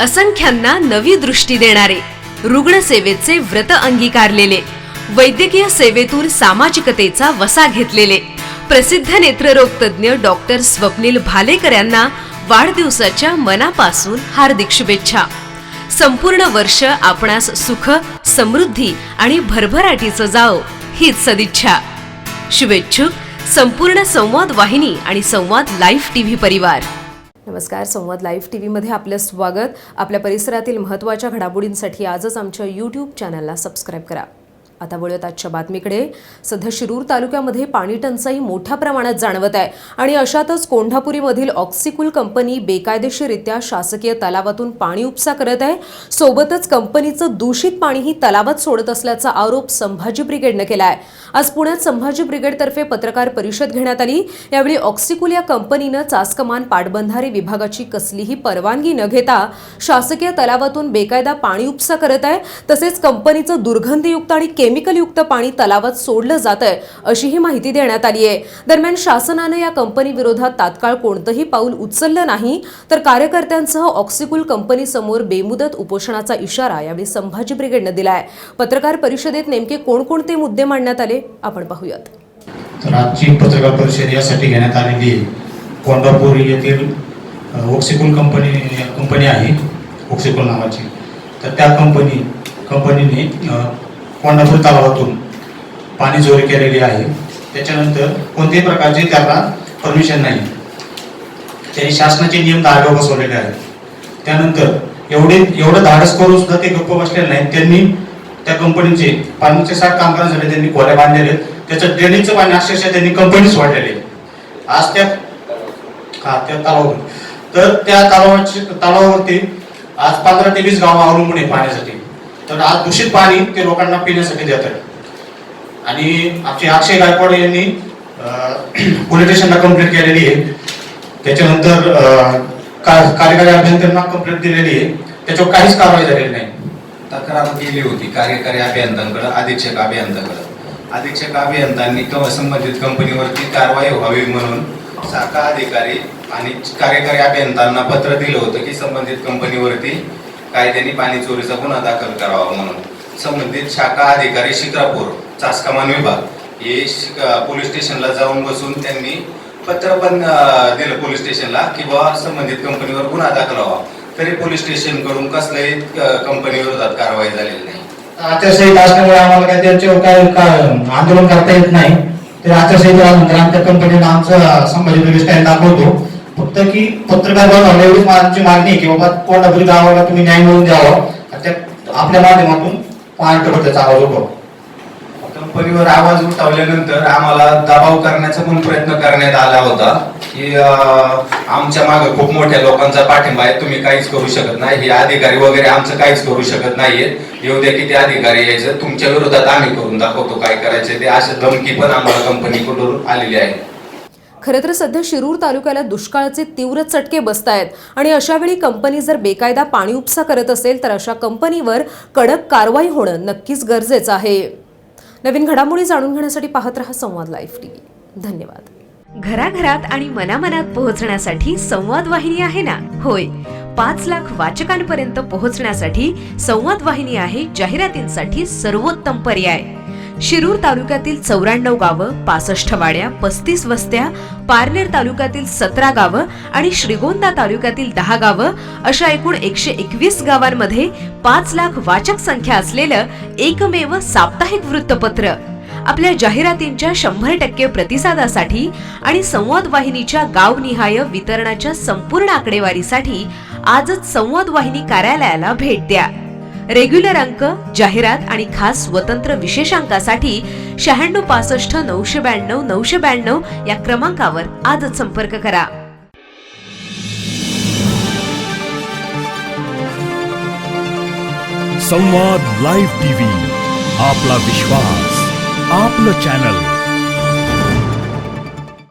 असंख्यांना नवी दृष्टी देणारे रुग्णसेवेचे व्रत अंगीकारलेले वैद्यकीय सेवेतून सामाजिकतेचा वसा घेतलेले प्रसिद्ध नेत्ररोग तज्ज्ञ डॉक्टर स्वप्नील भालेकर यांना वाढदिवसाच्या मनापासून हार्दिक शुभेच्छा. संपूर्ण वर्ष आपणास सुख समृद्धी आणि भरभराटीचं जाओ हीच सदिच्छा. शुभेच्छुक संपूर्ण संवाद वाहिनी आणि संवाद लाईव्ह टीव्ही परिवार. नमस्कार संवाद लाईव्ह टी व्हीमध्ये आपलं स्वागत. आपल्या परिसरातील महत्त्वाच्या घडामोडींसाठी आजच आमच्या यूट्यूब चॅनलला सबस्क्राईब करा. आता वळूयात आजच्या बातमीकडे. सध्या शिरूर तालुक्यामध्ये पाणी टंचाई मोठ्या प्रमाणात जाणवत आहे आणि अशातच कोंढापुरीमधील ऑक्सिकुल कंपनी बेकायदेशीरित्या शासकीय तलावातून पाणी उपसा करत आहे. सोबतच कंपनीचं दूषित पाणीही तलावात सोडत असल्याचा आरोप संभाजी ब्रिगेडनं केला आहे आज पुण्यात संभाजी ब्रिगेडतर्फे पत्रकार परिषद घेण्यात आली. यावेळी ऑक्सिकुल या कंपनीनं चासकमान पाटबंधारे विभागाची कसलीही परवानगी न घेता शासकीय तलावातून बेकायदा पाणी उपसा करत आहे. तसेच कंपनीचं दुर्गंधीयुक्त आणि केमिकलयुक्त पाणी तलावात सोडलं जात आहे अशीही माहिती देण्यात आली आहे. दरम्यान शासनानं या कंपनी विरोधात तात्काळ कोणतंही पाऊल उचललं नाही. तर कार्यकर्त्यांसह ऑक्सिकुल कंपनी समोर बेमुदत उपोषणाचा इशारा यावेळी संभाजी ब्रिगेडनं दिलाय. पत्रकार परिषदेत नेमके कोणकोणते मुद्दे मांडण्यात आले आपण पाहूयात. तर आजची पत्रकार परिषद यासाठी घेण्यात आलेली कोंढापूर येथील ऑक्सिकुल कंपनी कंपनी आहे ऑक्सिकुल नावाची. तर त्या कंपनी कंपनीने कोंडापूर तलावातून पाणी चोरी केलेली आहे. त्याच्यानंतर कोणत्याही प्रकारचे त्याला परमिशन नाही. त्यांनी शासनाचे नियम धागे बसवलेले आहेत. त्यानंतर एवढे एवढं धाडस करून सुद्धा ते गप्प बसलेले नाहीत. त्यांनी त्या कंपनीचे पाण्याचे साठ कामगारांसाठी त्यांनी खोल्या बांधलेले आहेत. त्याचं ड्रेनेजचं पाणी अक्षरशः त्यांनी कंपनी सोडलेले आज त्या हा त्या तलावावर तर त्या तलावाची तलावावरती आज पंधरा ते वीस गाव अवलंबून आहे पाण्यासाठी. तर आज दूषित पाणी ते लोकांना पिण्यासाठी देत आहे आणि आमचे अक्षय गायकवाड यांनी पोलीस स्टेशनला कंप्लेंट केलेली आहे. त्याच्यानंतर कार्यकारी अभियंत्यांना कंप्लेंट दिलेली आहे. त्याच्यावर काहीच कारवाई झालेली नाही. तक्रार केली होती कार्यकारी अभियंत्यांकडे अधीक्षक अभियंत्याकडे. अधीक्षक अभियंत्यांनी संबंधित कंपनीवरती कारवाई व्हावी म्हणून शाखा अधिकारी आणि कार्यकारी अभियंत्यांना पत्र दिलं होतं की संबंधित कंपनीवरती कायद्याने पाणी चोरीचा गुन्हा दाखल करावा म्हणून. संबंधित शाखा अधिकारी शिक्रापूर चासकामान विभाग हे पोलीस स्टेशनला जाऊन बसून त्यांनी पत्र पण दिलं पोलीस स्टेशनला की बाबा संबंधित कंपनीवर गुन्हा दाखल व्हावा. तरी पोलीस स्टेशनकडून कसल्याही कंपनी विरोधात कारवाई झालेली नाही. आचारसंहिता असल्यामुळे आम्हाला काय त्याच्यावर काय आंदोलन करता येत नाही. तर आचारसंहिता आल्यानंतर कंपनीला आमचं संभाजी स्टँड दाखवतो. फक्त की पत्रकार बनवलं एवढीच माझी मागणी आहे की बाबा कोणातरी गावाला तुम्ही न्याय मिळवून द्यावा. त्या आपल्या माध्यमातून पाणी त्याचा आवाज उठवा. कंपनीवर आवाज उठवल्यानंतर आम्हाला दबाव करण्याचा पण प्रयत्न करण्यात आला होता की आमच्या मागे खूप मोठ्या लोकांचा पाठिंबा आहे. तुम्ही काहीच करू शकत नाही. हे अधिकारी वगैरे आमचं काहीच करू शकत नाहीयेत येऊ द्या किती अधिकारी यायचं. तुमच्या विरोधात आम्ही करून दाखवतो काय करायचे ते. अशी धमकी पण आम्हाला कंपनीकडून आलेली आहे. खरं तर सध्या शिरूर तालुक्याला दुष्काळाचे तीव्र चटके बसत आहेत आणि अशावेळी कंपनी जर बेकायदा पाणी उपसा करत असेल तर अशा कंपनीवर कडक कारवाई होणं नक्कीच गरजेचं आहे. नवीन घडामोडी जाणून घेण्यासाठी पाहत रहा संवाद लाईव्ह टीव्ही. धन्यवाद. घराघरात आणि मनामनात पोहोचण्यासाठी संवाद वाहिनी आहे ना? होय. पाच लाख वाचकांपर्यंत पोहोचण्यासाठी संवाद वाहिनी आहे जाहिरातींसाठी सर्वोत्तम पर्याय. शिरूर तालुक्यातील चौऱ्याण्णव गावं पासष्ट वाड्या पस्तीस वस्त्या पारनेर तालुक्यातील सतरा गावं आणि श्रीगोंदा तालुक्यातील दहा गावं अशा एकूण एकशे एकवीस गावांमध्ये पाच लाख वाचक संख्या असलेलं एकमेव साप्ताहिक वृत्तपत्र. आपल्या जाहिरातींच्या शंभर टक्के प्रतिसादासाठी आणि संवाद वाहिनीच्या गावनिहाय वितरणाच्या संपूर्ण आकडेवारीसाठी आजच संवाद वाहिनी कार्यालयाला भेट द्या. रेग्युलर अंक जाहिरात आणि खास स्वतंत्र विशेषांकासाठी शहाण्णव पासष्ट नऊशे ब्याण्णव नऊशे ब्याण्णव या क्रमांकावर आजच संपर्क करा. संवाद लाईव्ह टीव्ही आपला विश्वास आपलं चॅनल.